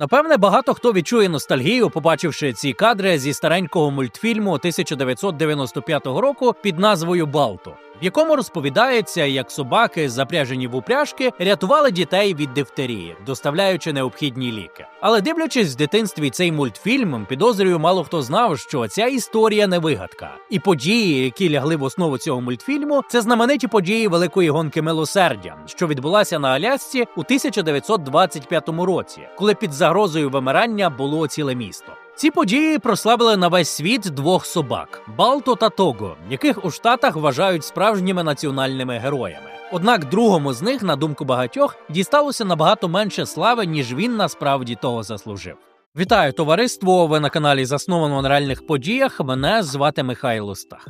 Напевне, багато хто відчує ностальгію, побачивши ці кадри зі старенького мультфільму 1995 року під назвою Балто, в якому розповідається, як собаки, запряжені в упряжки, рятували дітей від дифтерії, доставляючи необхідні ліки. Але дивлячись в дитинстві цей мультфільм, підозрюю, мало хто знав, що ця історія не вигадка. І події, які лягли в основу цього мультфільму, це знамениті події великої гонки милосердя, що відбулася на Алясці у 1925 році, коли під загрозою вимирання було ціле місто. Ці події прославили на весь світ двох собак Балто та Того, яких у Штатах вважають справжніми національними героями. Однак другому з них, на думку багатьох, дісталося набагато менше слави, ніж він насправді того заслужив. Вітаю товариство! Ви на каналі Засновано на реальних подіях. Мене звати Михайло Стах.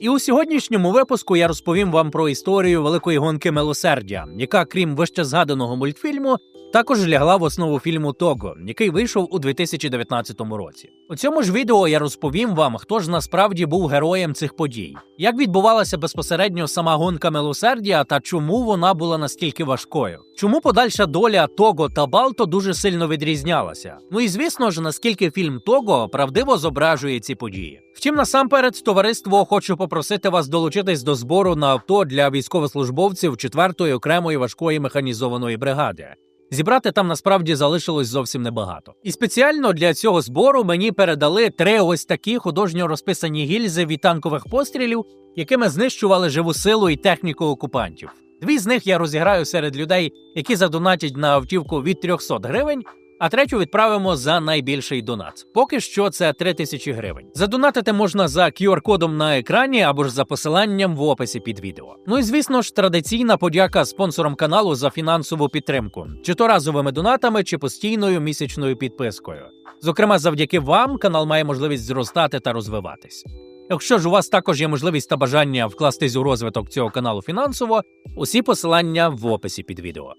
І у сьогоднішньому випуску я розповім вам про історію великої гонки милосердя, яка, крім вище згаданого мультфільму, також лягла в основу фільму Того, який вийшов у 2019 році. У цьому ж відео я розповім вам, хто ж насправді був героєм цих подій, як відбувалася безпосередньо сама гонка милосердя та чому вона була настільки важкою. Чому подальша доля Того та Балто дуже сильно відрізнялася? Ну і звісно ж, наскільки фільм Того правдиво зображує ці події. Втім, насамперед, товариство хочу попросити вас долучитись до збору на авто для військовослужбовців 4-ї окремої важкої механізованої бригади. Зібрати там насправді залишилось зовсім небагато. І спеціально для цього збору мені передали три ось такі художньо розписані гільзи від танкових пострілів, якими знищували живу силу і техніку окупантів. Дві з них я розіграю серед людей, які задонатять на автівку від 300 гривень. А третю відправимо за найбільший донат. Поки що це 3 тисячі гривень. Задонатити можна за QR-кодом на екрані або ж за посиланням в описі під відео. Ну і звісно ж, традиційна подяка спонсорам каналу за фінансову підтримку, чи то разовими донатами, чи постійною місячною підпискою. Зокрема, завдяки вам канал має можливість зростати та розвиватись. Якщо ж у вас також є можливість та бажання вкластись у розвиток цього каналу фінансово, усі посилання в описі під відео.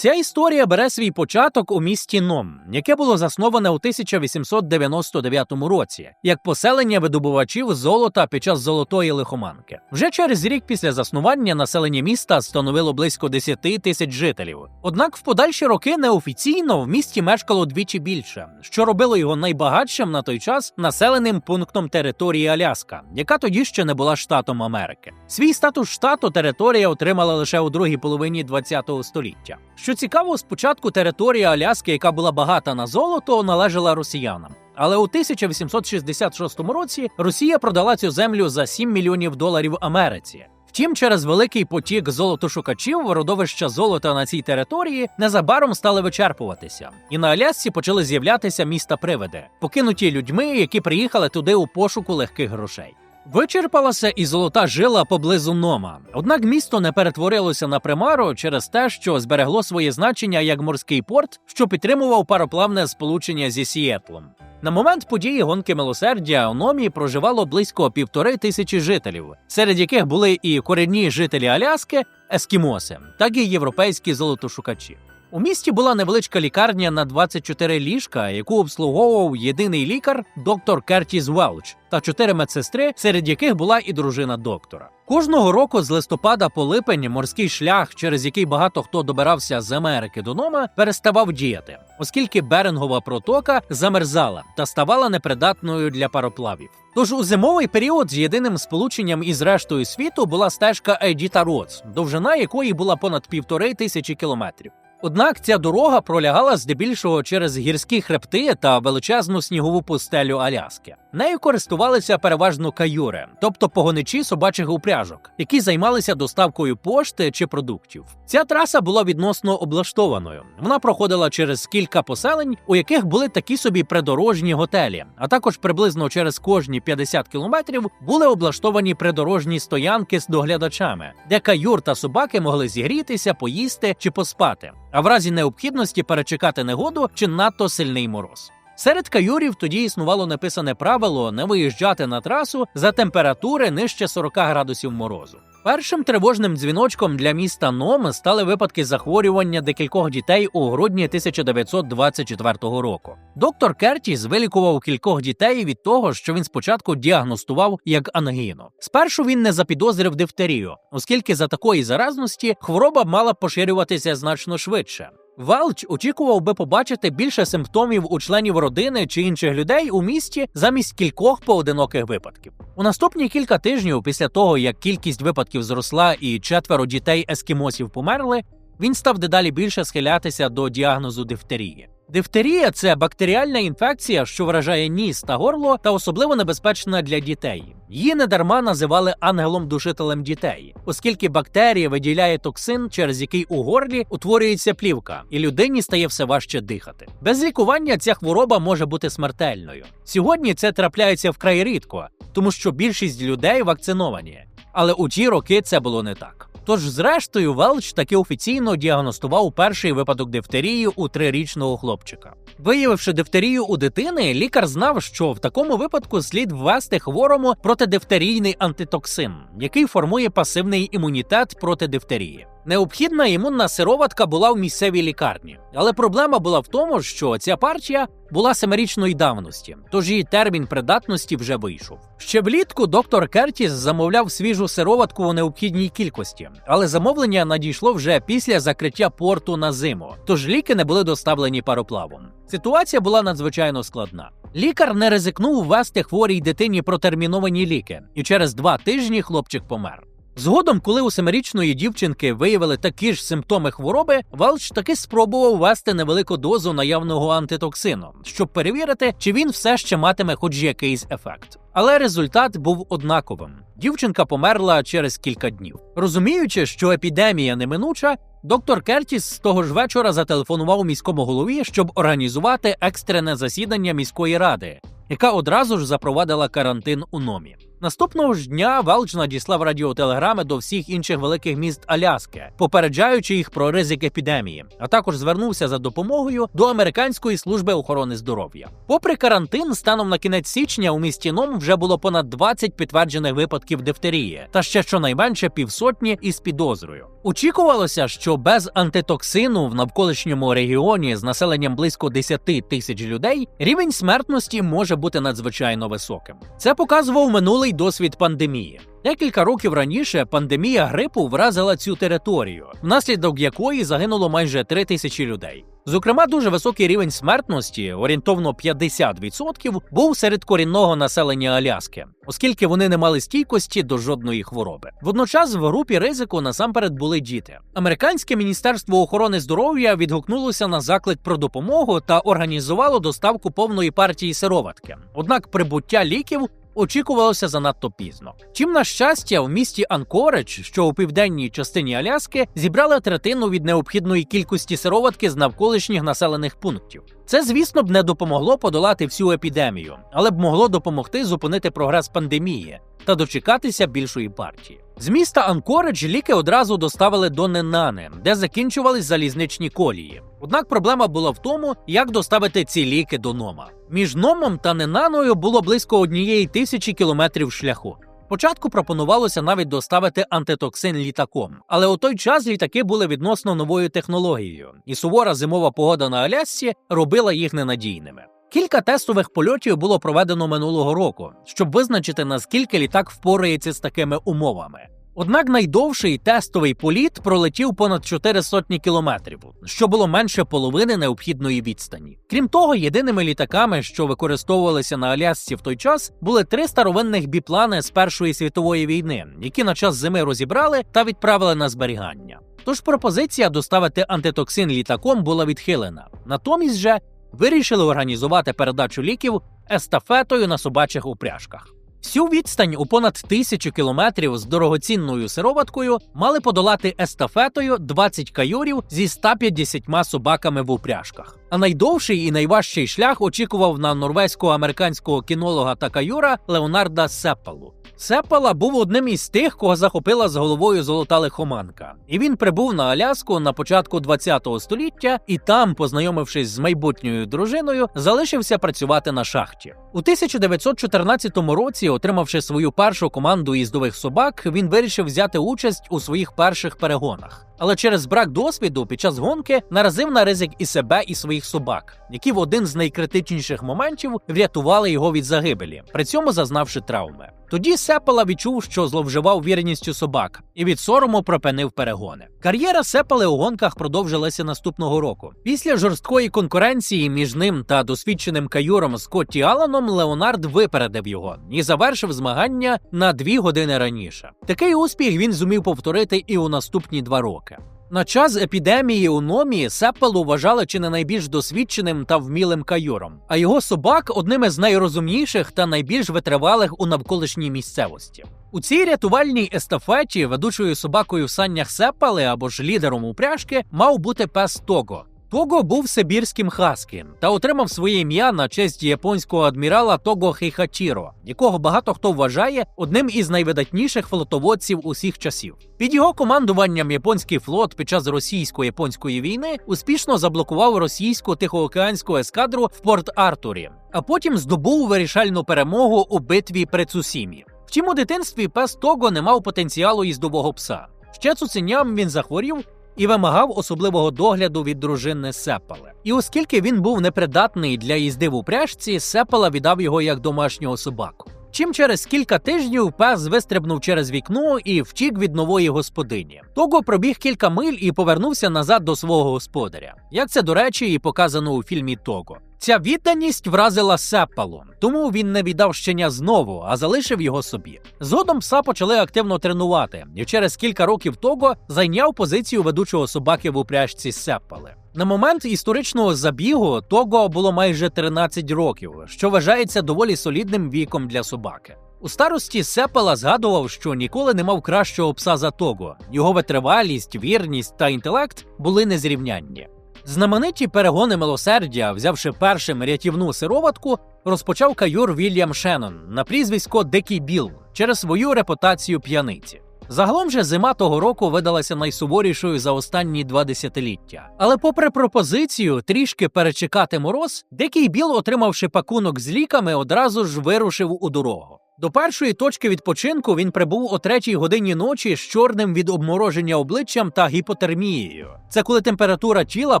Ця історія бере свій початок у місті Ном, яке було засноване у 1899 році, як поселення видобувачів золота під час золотої лихоманки. Вже через рік після заснування населення міста становило близько 10 тисяч жителів. Однак в подальші роки неофіційно в місті мешкало двічі більше, що робило його найбагатшим на той час населеним пунктом території Аляска, яка тоді ще не була штатом Америки. Свій статус штату територія отримала лише у другій половині ХХ століття. Що цікаво, спочатку територія Аляски, яка була багата на золото, належала росіянам. Але у 1866 році Росія продала цю землю за 7 мільйонів доларів Америці. Втім, через великий потік золотошукачів родовища золота на цій території незабаром стали вичерпуватися, і на Алясці почали з'являтися міста привиди, покинуті людьми, які приїхали туди у пошуку легких грошей. Вичерпалася і золота жила поблизу Нома. Однак місто не перетворилося на примару через те, що зберегло своє значення як морський порт, що підтримував пароплавне сполучення зі Сіетлом. На момент події гонки милосердя у Номі проживало близько півтори тисячі жителів, серед яких були і корінні жителі Аляски, ескімоси, так і європейські золотошукачі. У місті була невеличка лікарня на 24 ліжка, яку обслуговував єдиний лікар доктор Кертіс Велч та чотири медсестри, серед яких була і дружина доктора. Кожного року з листопада по липень морський шлях, через який багато хто добирався з Америки до Нома, переставав діяти, оскільки Берингова протока замерзала та ставала непридатною для пароплавів. Тож у зимовий період з єдиним сполученням із рештою світу була стежка Ейдіта Роц, довжина якої була понад півтори тисячі кілометрів. Однак ця дорога пролягала здебільшого через гірські хребти та величезну снігову пустелю Аляски. Нею користувалися переважно каюри, тобто погоничі собачих упряжок, які займалися доставкою пошти чи продуктів. Ця траса була відносно облаштованою. Вона проходила через кілька поселень, у яких були такі собі придорожні готелі, а також приблизно через кожні 50 кілометрів були облаштовані придорожні стоянки з доглядачами, де каюр та собаки могли зігрітися, поїсти чи поспати а в разі необхідності перечекати негоду чи надто сильний мороз. Серед каюрів тоді існувало написане правило не виїжджати на трасу за температури нижче 40 градусів морозу. Першим тривожним дзвіночком для міста Ном стали випадки захворювання декількох дітей у грудні 1924 року. Доктор Кертіс вилікував кількох дітей від того, що він спочатку діагностував як ангіну. Спершу він не запідозрив дифтерію, оскільки за такої заразності хвороба мала поширюватися значно швидше. Велч очікував би побачити більше симптомів у членів родини чи інших людей у місті замість кількох поодиноких випадків. У наступні кілька тижнів, після того як кількість випадків зросла і четверо дітей ескімосів померли, він став дедалі більше схилятися до діагнозу дифтерії. Дифтерія це бактеріальна інфекція, що вражає ніс та горло, та особливо небезпечна для дітей. Її недарма називали ангелом-душителем дітей, оскільки бактерія виділяє токсин, через який у горлі утворюється плівка, і людині стає все важче дихати. Без лікування ця хвороба може бути смертельною. Сьогодні це трапляється вкрай рідко, тому що більшість людей вакциновані. Але у ті роки це було не так. Тож, зрештою, Велч таки офіційно діагностував перший випадок дифтерії у трирічного хлопчика. Виявивши дифтерію у дитини, лікар знав, що в такому випадку слід ввести хворому протидифтерійний антитоксин, який формує пасивний імунітет проти дифтерії. Необхідна імунна сироватка була в місцевій лікарні, але проблема була в тому, що ця партія була семирічної давності, тож її термін придатності вже вийшов. Ще влітку доктор Кертіс замовляв свіжу сироватку у необхідній кількості, але замовлення надійшло вже після закриття порту на зиму, тож ліки не були доставлені пароплавом. Ситуація була надзвичайно складна. Лікар не ризикнув ввести хворій дитині протерміновані ліки, і через два тижні хлопчик помер. Згодом, коли у семирічної дівчинки виявили такі ж симптоми хвороби, Велч таки спробував ввести невелику дозу наявного антитоксину, щоб перевірити, чи він все ще матиме хоч якийсь ефект. Але результат був однаковим. Дівчинка померла через кілька днів. Розуміючи, що епідемія неминуча, доктор Кертіс з того ж вечора зателефонував міському голові, щоб організувати екстрене засідання міської ради, яка одразу ж запровадила карантин у номі. Наступного ж дня Велч надіслав радіотелеграми до всіх інших великих міст Аляски, попереджаючи їх про ризик епідемії, а також звернувся за допомогою до американської служби охорони здоров'я. Попри карантин, станом на кінець січня у місті Ном вже було понад 20 підтверджених випадків дифтерії, та ще щонайменше півсотні із підозрою. Очікувалося, що без антитоксину в навколишньому регіоні з населенням близько 10 тисяч людей рівень смертності може бути надзвичайно високим. Це показував минулий досвід пандемії. Декілька років раніше пандемія грипу вразила цю територію, внаслідок якої загинуло майже 3 тисячі людей. Зокрема, дуже високий рівень смертності, орієнтовно 50%, був серед корінного населення Аляски, оскільки вони не мали стійкості до жодної хвороби. Водночас в групі ризику насамперед були діти. Американське міністерство охорони здоров'я відгукнулося на заклик про допомогу та організувало доставку повної партії сироватки. Однак прибуття ліків очікувалося занадто пізно. Чим на щастя, в місті Анкоридж, що у південній частині Аляски, зібрали третину від необхідної кількості сироватки з навколишніх населених пунктів. Це, звісно б, не допомогло подолати всю епідемію, але б могло допомогти зупинити прогрес пандемії та дочекатися більшої партії. З міста Анкоридж ліки одразу доставили до Ненани, де закінчувались залізничні колії. Однак проблема була в тому, як доставити ці ліки до Нома. Між Номом та Ненаною було близько однієї тисячі кілометрів шляху. Спочатку пропонувалося навіть доставити антитоксин літаком, але у той час літаки були відносно новою технологією, і сувора зимова погода на Алясці робила їх ненадійними. Кілька тестових польотів було проведено минулого року, щоб визначити наскільки літак впорається з такими умовами. Однак найдовший тестовий політ пролетів понад 4 сотні кілометрів, що було менше половини необхідної відстані. Крім того, єдиними літаками, що використовувалися на Алясці в той час, були три старовинних біплани з Першої світової війни, які на час зими розібрали та відправили на зберігання. Тож пропозиція доставити антитоксин літаком була відхилена. Натомість же вирішили організувати передачу ліків естафетою на собачих упряжках. Всю відстань у понад тисячу кілометрів з дорогоцінною сироваткою мали подолати естафетою 20 каюрів зі 150 собаками в упряжках. А найдовший і найважчий шлях очікував на норвезько-американського кінолога та каюра Леонарда Сеппалу. Сеппала був одним із тих, кого захопила з головою золота лихоманка, і він прибув на Аляску на початку ХХ століття і там, познайомившись з майбутньою дружиною, залишився працювати на шахті. У 1914 році, отримавши свою першу команду їздових собак, він вирішив взяти участь у своїх перших перегонах. Але через брак досвіду під час гонки наразив на ризик і себе, і своїх собак, які в один з найкритичніших моментів врятували його від загибелі, при цьому зазнавши травми. Тоді Сепела відчув, що зловживав вірністю собак, і від сорому припинив перегони. Кар'єра Сепели у гонках продовжилася наступного року. Після жорсткої конкуренції між ним та досвідченим каюром Скотті Аланом Леонард випередив його і завершив змагання на дві години раніше. Такий успіх він зумів повторити і у наступні два роки. На час епідемії у номі Сеппелу вважали чи не найбільш досвідченим та вмілим каюром, а його собак одним із найрозумніших та найбільш витривалих у навколишній місцевості. У цій рятувальній естафеті ведучою собакою в саннях сепали або ж лідером упряжки мав бути пес Того. Того був сибірським хаскін та отримав своє ім'я на честь японського адмірала Того Хейхачіро, якого багато хто вважає одним із найвидатніших флотоводців усіх часів. Під його командуванням японський флот під час російсько-японської війни успішно заблокував російську тихоокеанську ескадру в Порт Артурі, а потім здобув вирішальну перемогу у битві при Цусімі. Втім, у дитинстві пес Того не мав потенціалу їздового пса. Ще цуценям він захворів і вимагав особливого догляду від дружини Сепале. І оскільки він був непридатний для їзди в упряжці, Сепала віддав його як домашнього собаку. Чим через кілька тижнів пес вистрибнув через вікно і втік від нової господині. Того пробіг кілька миль і повернувся назад до свого господаря. Як це, до речі, і показано у фільмі Того. Ця відданість вразила Сеппалу, тому він не віддав щеня знову, а залишив його собі. Згодом пса почали активно тренувати, і через кілька років того зайняв позицію ведучого собаки в упряжці Сеппали. На момент історичного забігу того було майже 13 років, що вважається доволі солідним віком для собаки. У старості Сепела згадував, що ніколи не мав кращого пса за того. Його витривалість, вірність та інтелект були незрівнянні. Знамениті перегони милосердя, взявши першим рятівну сироватку, розпочав каюр Вільям Шеннон на прізвисько Дикий Біл через свою репутацію п'яниці. Загалом же зима того року видалася найсуворішою за останні два десятиліття. Але, попри пропозицію трішки перечекати мороз, Дикий Біл, отримавши пакунок з ліками, одразу ж вирушив у дорогу. До першої точки відпочинку він прибув о третій годині ночі з чорним від обмороження обличчям та гіпотермією. Це коли температура тіла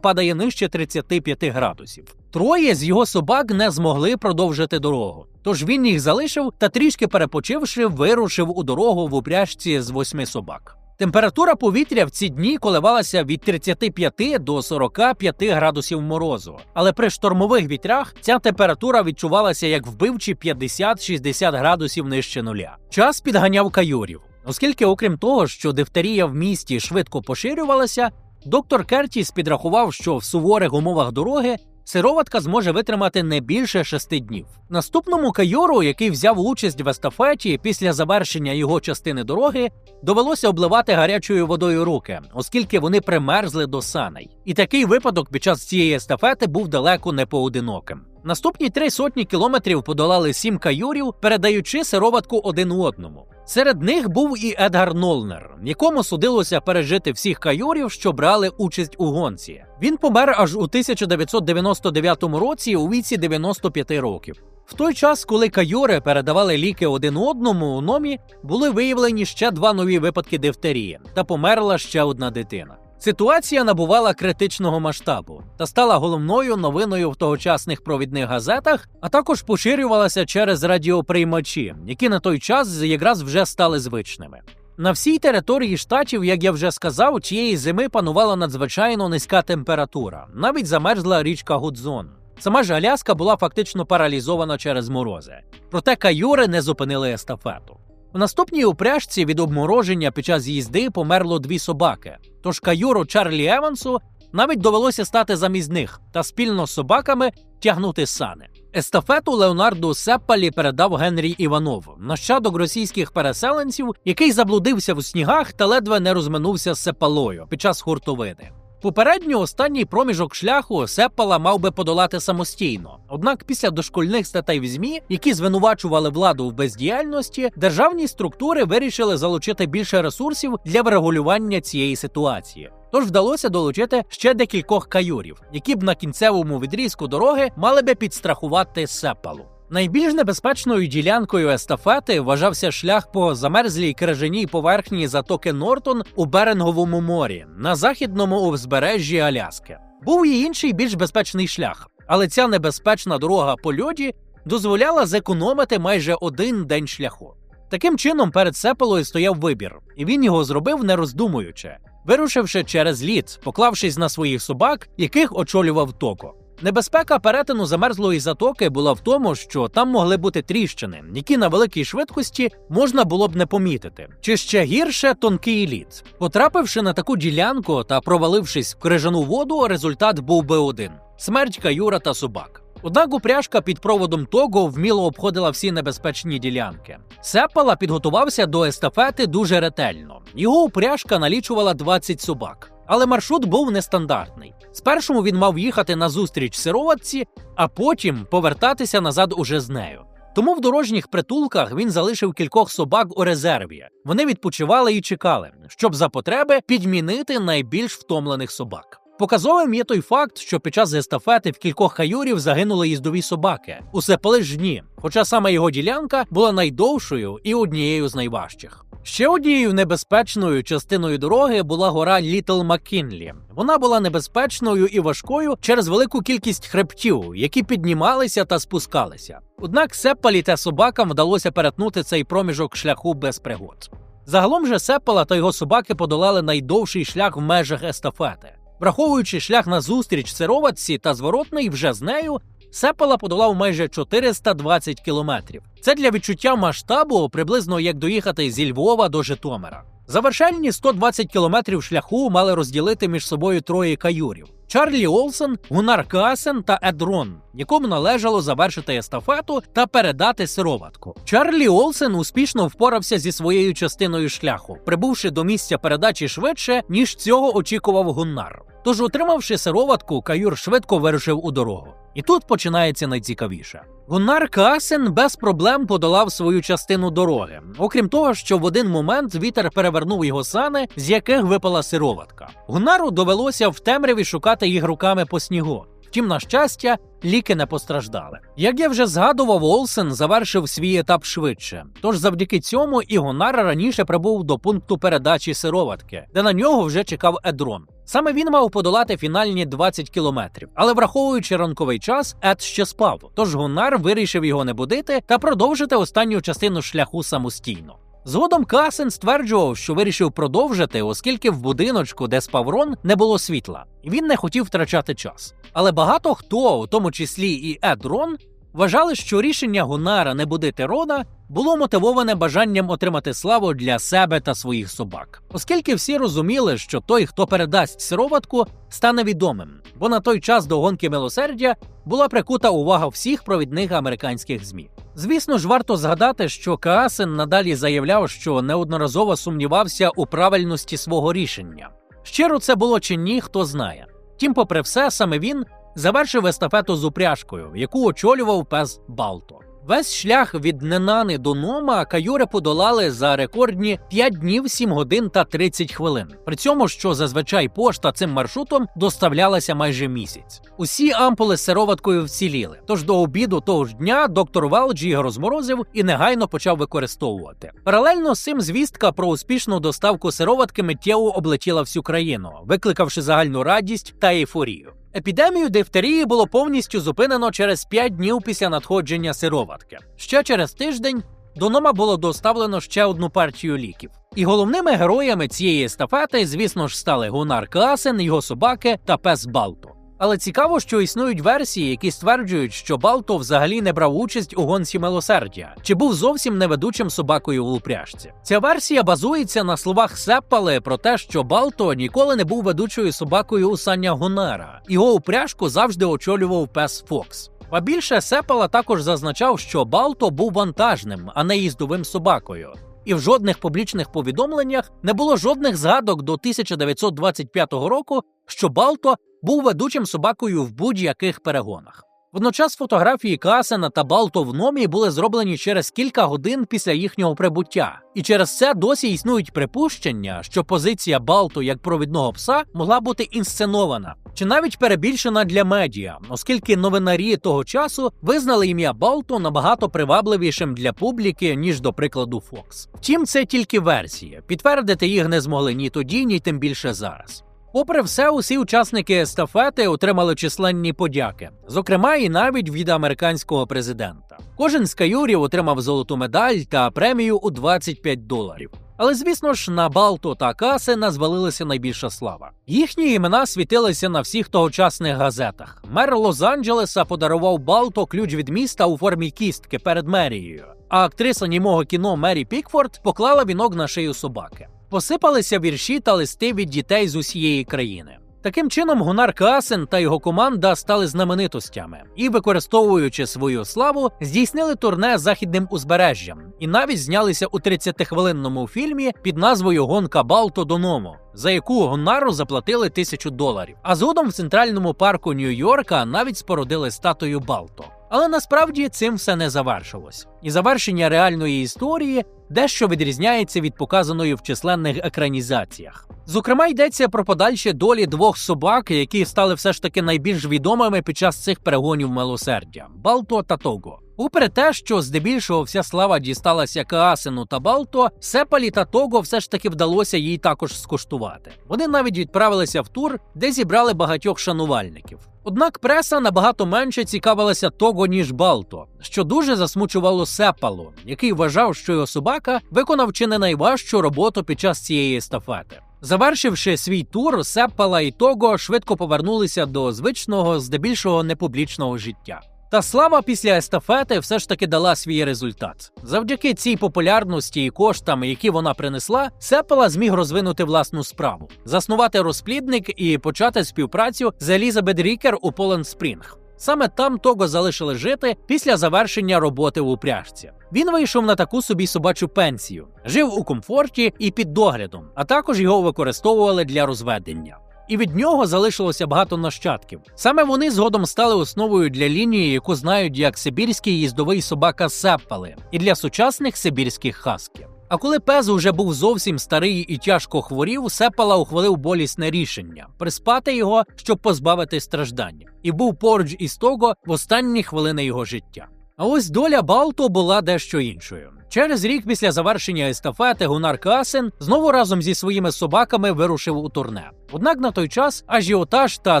падає нижче 35 градусів. Троє з його собак не змогли продовжити дорогу. Тож він їх залишив та трішки перепочивши, вирушив у дорогу в упряжці з восьми собак. Температура повітря в ці дні коливалася від 35 до 45 градусів морозу, але при штормових вітрах ця температура відчувалася як вбивчі 50-60 градусів нижче нуля. Час підганяв каюрів, оскільки, окрім того, що дифтерія в місті швидко поширювалася, доктор Кертіс підрахував, що в суворих умовах дороги сироватка зможе витримати не більше шести днів. Наступному кайору, який взяв участь в естафеті після завершення його частини дороги, довелося обливати гарячою водою руки, оскільки вони примерзли до саней. І такий випадок під час цієї естафети був далеко не поодиноким. Наступні три сотні кілометрів подолали сім каюрів, передаючи сироватку один одному. Серед них був і Едгар Нолнер, якому судилося пережити всіх кайорів, що брали участь у гонці. Він помер аж у 1999 році у віці 95 років. В той час, коли кайори передавали ліки один одному у номі, були виявлені ще два нові випадки дифтерії, та померла ще одна дитина. Ситуація набувала критичного масштабу та стала головною новиною в тогочасних провідних газетах, а також поширювалася через радіоприймачі, які на той час якраз вже стали звичними. На всій території штатів, як я вже сказав, тієї зими панувала надзвичайно низька температура, навіть замерзла річка Гудзон. Сама ж Аляска була фактично паралізована через морози. Проте каюри не зупинили естафету. В наступній упряжці від обмороження під час їзди померло дві собаки. Тож каюру Чарлі Евансу навіть довелося стати замість них та спільно з собаками тягнути сани. Естафету Леонарду Сеппалі передав Генрі Іванов, нащадок російських переселенців, який заблудився в снігах та ледве не розминувся з Сепалою під час хуртовини. Попередньо останній проміжок шляху Сеппала мав би подолати самостійно. Однак після дошкольних статей в ЗМІ, які звинувачували владу в бездіяльності, державні структури вирішили залучити більше ресурсів для врегулювання цієї ситуації. Тож вдалося долучити ще декількох каюрів, які б на кінцевому відрізку дороги мали би підстрахувати Сеппалу. Найбільш небезпечною ділянкою естафети вважався шлях по замерзлій крижаній поверхні затоки Нортон у Беринговому морі на західному узбережжі Аляски. Був і інший більш безпечний шлях, але ця небезпечна дорога по льоді дозволяла зекономити майже один день шляху. Таким чином, перед Сепелою стояв вибір, і він його зробив не роздумуючи, вирушивши через лід, поклавшись на своїх собак, яких очолював токо. Небезпека перетину замерзлої затоки була в тому, що там могли бути тріщини, які на великій швидкості можна було б не помітити, чи ще гірше тонкий лід. Потрапивши на таку ділянку та провалившись в крижану воду, результат був би один: смерть каюра та собак. Однак упряжка під проводом Того вміло обходила всі небезпечні ділянки. Сеппала підготувався до естафети дуже ретельно. Його упряжка налічувала 20 собак. Але маршрут був нестандартний. Спершу він мав їхати на зустріч сироватці, а потім повертатися назад уже з нею. Тому в дорожніх притулках він залишив кількох собак у резерві. Вони відпочивали і чекали, щоб за потреби підмінити найбільш втомлених собак. Показовим є той факт, що під час естафети в кількох хаюрів загинули їздові собаки. Усе жні, хоча саме його ділянка була найдовшою і однією з найважчих. Ще однією небезпечною частиною дороги була гора Літл Маккінлі. Вона була небезпечною і важкою через велику кількість хребтів, які піднімалися та спускалися. Однак Сеппалі та собакам вдалося перетнути цей проміжок шляху без пригод. Загалом же Сеппала та його собаки подолали найдовший шлях в межах естафети. Враховуючи шлях на зустріч сироватці та зворотний вже з нею, Сепела подолав майже 420 кілометрів. Це для відчуття масштабу приблизно як доїхати зі Львова до Житомира. Завершальні 120 кілометрів шляху мали розділити між собою троє каюрів: Чарлі Олсен, Гунар Касен та Едрон, якому належало завершити естафету та передати сироватку. Чарлі Олсен успішно впорався зі своєю частиною шляху, прибувши до місця передачі швидше, ніж цього очікував Гуннар. Тож, отримавши сироватку, каюр швидко вирушив у дорогу. І тут починається найцікавіше. Гуннар Касен без проблем подолав свою частину дороги, окрім того, що в один момент вітер перевернув його сани, з яких випала сироватка. Гуннару довелося в темряві шукати їх руками по снігу. Втім, на щастя, ліки не постраждали. Як я вже згадував, Олсен завершив свій етап швидше. Тож завдяки цьому і Гонар раніше прибув до пункту передачі сироватки, де на нього вже чекав Едрон. Саме він мав подолати фінальні 20 кілометрів, але враховуючи ранковий час, Ед ще спав. Тож Гонар вирішив його не будити та продовжити останню частину шляху самостійно. Згодом Касен стверджував, що вирішив продовжити, оскільки в будиночку, де спав Рон, не було світла, він не хотів втрачати час. Але багато хто, у тому числі і Ед Рон, вважали, що рішення Гунара не будити Рона було мотивоване бажанням отримати славу для себе та своїх собак, оскільки всі розуміли, що той, хто передасть сироватку, стане відомим, бо на той час до гонки милосердя була прикута увага всіх провідних американських змі. Звісно ж, варто згадати, що Каасен надалі заявляв, що неодноразово сумнівався у правильності свого рішення. Щиро це було чи ні, хто знає. Тім, попри все, саме він завершив естафету з упряжкою, яку очолював пес Балто. Весь шлях від Ненани до Нома каюри подолали за рекордні 5 днів, 7 годин та 30 хвилин. При цьому, що зазвичай пошта цим маршрутом доставлялася майже місяць. Усі ампули з сироваткою вціліли. Тож до обіду того ж дня доктор Велджі його розморозив і негайно почав використовувати. Паралельно з цим звістка про успішну доставку сироватки миттєво облетіла всю країну, викликавши загальну радість та ейфорію. Епідемію дифтерії було повністю зупинено через 5 днів після надходження сироватки. Ще через тиждень до Нома було доставлено ще одну партію ліків. І головними героями цієї естафети, звісно ж, стали Гунар Касен, його собаки та пес Балто. Але цікаво, що існують версії, які стверджують, що Балто взагалі не брав участь у гонці милосердя, чи був зовсім неведучим собакою в упряжці. Ця версія базується на словах Сеппали про те, що Балто ніколи не був ведучою собакою у Саня Гонара. Його упряжку завжди очолював пес Фокс. А більше Сепала також зазначав, що Балто був вантажним, а не їздовим собакою. І в жодних публічних повідомленнях не було жодних згадок до 1925 року, що Балто був ведучим собакою в будь-яких перегонах. Водночас фотографії Касена та Балто в номі були зроблені через кілька годин після їхнього прибуття, і через це досі існують припущення, що позиція Балто як провідного пса могла бути інсценована чи навіть перебільшена для медіа, оскільки новинарі того часу визнали ім'я Балто набагато привабливішим для публіки ніж, до прикладу, Фокс. Втім, це тільки версія. Підтвердити їх не змогли ні тоді, ні тим більше зараз. Попри все, усі учасники естафети отримали численні подяки, зокрема, і навіть від американського президента. Кожен з каюрів отримав золоту медаль та премію у 25 доларів. Але звісно ж, на Балто та Касена звалилася найбільша слава. Їхні імена світилися на всіх тогочасних газетах. Мер Лос-Анджелеса подарував Балто ключ від міста у формі кістки перед мерією. А актриса німого кіно Мері Пікфорд поклала вінок на шию собаки. Посипалися вірші та листи від дітей з усієї країни. Таким чином, Гунар Каасен та його команда стали знаменитостями і, використовуючи свою славу, здійснили турне західним узбережжям і навіть знялися у 30-хвилинному фільмі під назвою Гонка Балто до Ному, за яку Гонару заплатили тисячу доларів. А згодом в центральному парку Нью-Йорка навіть спорудили статую Балто. Але насправді цим все не завершилось. І завершення реальної історії дещо відрізняється від показаної в численних екранізаціях. Зокрема, йдеться про подальші долі двох собак, які стали все ж таки найбільш відомими під час цих перегонів милосердя Балто та Того. Попри те, що здебільшого вся слава дісталася Каасену та Балто, Сепалі та Того все ж таки вдалося їй також скуштувати. Вони навіть відправилися в тур, де зібрали багатьох шанувальників. Однак преса набагато менше цікавилася того, ніж Балто, що дуже засмучувало Сепалу, який вважав, що його собака виконав чи не найважчу роботу під час цієї естафети. Завершивши свій тур, Сеппала і Того швидко повернулися до звичного, здебільшого непублічного життя. Та слава після естафети все ж таки дала свій результат. Завдяки цій популярності і коштам, які вона принесла, Сеппела зміг розвинути власну справу, заснувати розплідник і почати співпрацю з Елізабет Рікер у Полен Спрінг. Саме там Того залишили жити після завершення роботи в упряжці. Він вийшов на таку собі собачу пенсію, жив у комфорті і під доглядом, а також його використовували для розведення. І від нього залишилося багато нащадків. Саме вони згодом стали основою для лінії, яку знають як сибірський їздовий собака Сеппали, і для сучасних сибірських хасків. А коли пес уже був зовсім старий і тяжко хворів, Сепала ухвалив болісне рішення приспати його, щоб позбавити страждання, і був поруч із того в останні хвилини його життя. А ось доля Балто була дещо іншою. Через рік після завершення естафети Гунар Касен знову разом зі своїми собаками вирушив у турне. Однак на той час ажіотаж та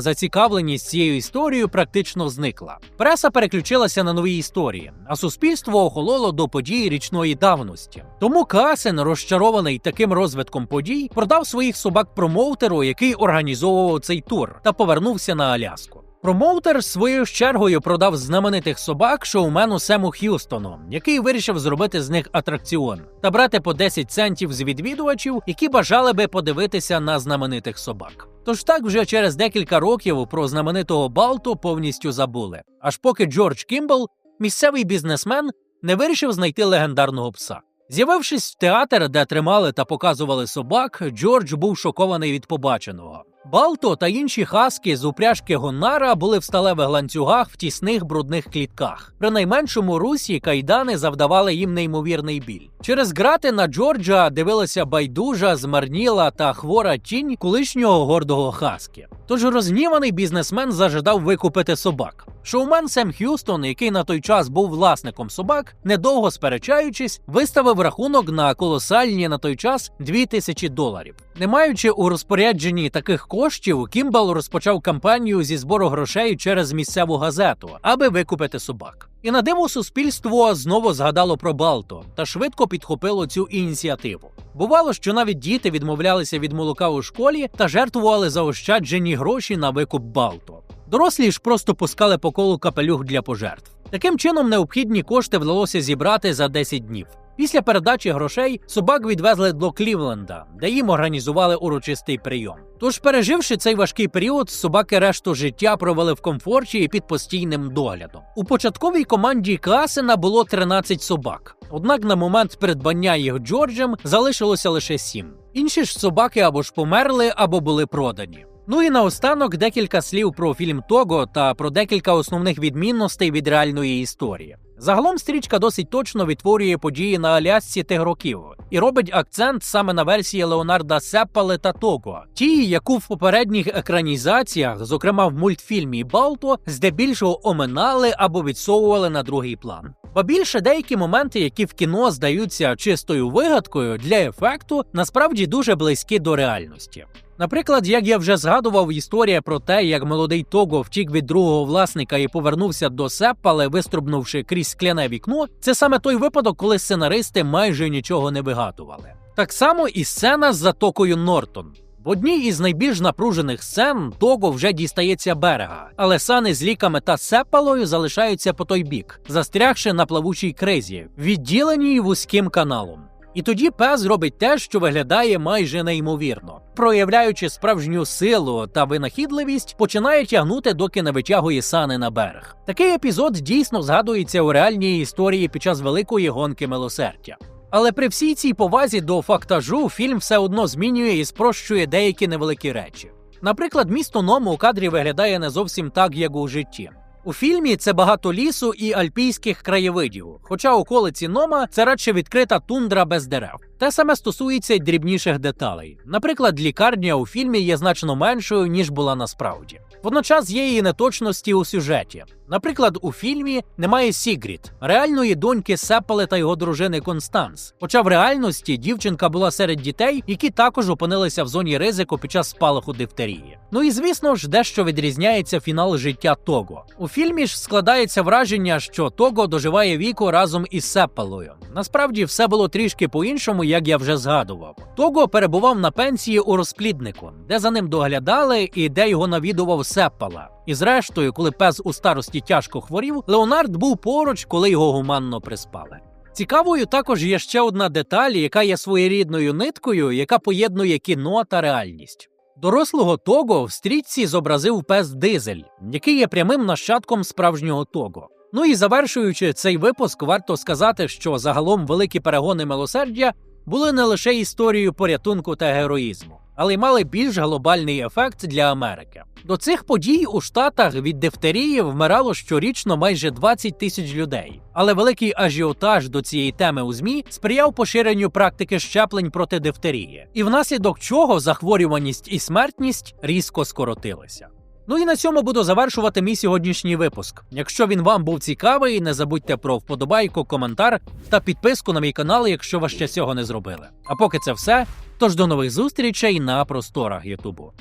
зацікавленість цією історією практично зникла. Преса переключилася на нові історії, а суспільство охололо до подій річної давності. Тому Касен, розчарований таким розвитком подій, продав своїх собак промоутеру, який організовував цей тур, та повернувся на Аляску. Промоутер своєю чергою продав знаменитих собак шоумену Сему Х'юстону, який вирішив зробити з них атракціон та брати по 10 центів з відвідувачів, які бажали би подивитися на знаменитих собак. Тож так вже через декілька років про знаменитого Балту повністю забули. Аж поки Джордж Кімбл, місцевий бізнесмен, не вирішив знайти легендарного пса. З'явившись в театр, де тримали та показували собак, Джордж був шокований від побаченого. Балто та інші хаски з упряжки Гоннара були в сталевих ланцюгах в тісних брудних клітках. При найменшому русі кайдани завдавали їм неймовірний біль. Через грати на Джорджа дивилася байдужа, змарніла та хвора тінь колишнього гордого хаски. Тож розгніваний бізнесмен зажадав викупити собак. Шоумен Сем Х'юстон, який на той час був власником собак, недовго сперечаючись, виставив рахунок на колосальні на той час 2000 доларів. Не маючи у розпорядженні таких коштів, Кімбал розпочав кампанію зі збору грошей через місцеву газету, аби викупити собак. І на диво суспільство знову згадало про Балто та швидко підхопило цю ініціативу. Бувало, що навіть діти відмовлялися від молока у школі та жертвували заощаджені гроші на викуп Балто. Дорослі ж просто пускали по колу капелюх для пожертв. Таким чином, необхідні кошти вдалося зібрати за 10 днів. Після передачі грошей собак відвезли до Клівленда, де їм організували урочистий прийом. Тож, переживши цей важкий період, собаки решту життя провели в комфорті і під постійним доглядом. У початковій команді Касена було 13 собак. Однак на момент придбання їх Джорджем залишилося лише 7. Інші ж собаки або ж померли, або були продані. Ну і наостанок декілька слів про фільм Того та про декілька основних відмінностей від реальної історії. Загалом стрічка досить точно відтворює події на Алясці тих років і робить акцент саме на версії Леонарда Сеппале та Того, ті, яку в попередніх екранізаціях, зокрема в мультфільмі Балто, здебільшого оминали або відсовували на другий план. Ба більше деякі моменти, які в кіно здаються чистою вигадкою для ефекту, насправді дуже близькі до реальності. Наприклад, як я вже згадував, історія про те, як молодий Того втік від другого власника і повернувся до Сеппале, виструбнувши крізь скляне вікно, це саме той випадок, коли сценаристи майже нічого не вигадували. Так само і сцена з затокою Нортон. В одній із найбільш напружених сцен Того вже дістається берега, але сани з ліками та сепалою залишаються по той бік, застрягши на плавучій кризі, відділеній вузьким каналом. І тоді пес робить те, що виглядає майже неймовірно. Проявляючи справжню силу та винахідливість, починає тягнути, доки не витягує сани на берег. Такий епізод дійсно згадується у реальній історії під час великої гонки милосердя. Але при всій цій повазі до фактажу фільм все одно змінює і спрощує деякі невеликі речі. Наприклад, місто Ному у кадрі виглядає не зовсім так, як у житті. У фільмі це багато лісу і альпійських краєвидів, хоча околиці Нома це радше відкрита тундра без дерев. Те саме стосується й дрібніших деталей. Наприклад, лікарня у фільмі є значно меншою, ніж була насправді. Водночас є і неточності у сюжеті. Наприклад, у фільмі немає Сігріт, реальної доньки Сеппеле та його дружини Констанс. Хоча в реальності дівчинка була серед дітей, які також опинилися в зоні ризику під час спалаху дифтерії. Ну і звісно ж, дещо відрізняється фінал життя Того. У фільмі ж складається враження, що Того доживає віку разом із Сеппелою. Насправді все було трішки по-іншому, як я вже згадував. Того перебував на пенсії у розпліднику, де за ним доглядали і де його навідував Сеппела. І зрештою, коли пес у старості тяжко хворів, Леонард був поруч, коли його гуманно приспали. Цікавою також є ще одна деталь, яка є своєрідною ниткою, яка поєднує кіно та реальність. Дорослого Того в стрічці зобразив пес Дизель, який є прямим нащадком справжнього Того. Ну і завершуючи цей випуск, варто сказати, що загалом великі перегони милосердя були не лише історією порятунку та героїзму, але й мали більш глобальний ефект для Америки. До цих подій у Штатах від дифтерії вмирало щорічно майже 20 тисяч людей. Але великий ажіотаж до цієї теми у ЗМІ сприяв поширенню практики щеплень проти дифтерії, і внаслідок чого захворюваність і смертність різко скоротилися. Ну і на цьому буду завершувати мій сьогоднішній випуск. Якщо він вам був цікавий, не забудьте про вподобайку, коментар та підписку на мій канал, якщо ви ще цього не зробили. А поки це все, тож до нових зустрічей на просторах Ютубу.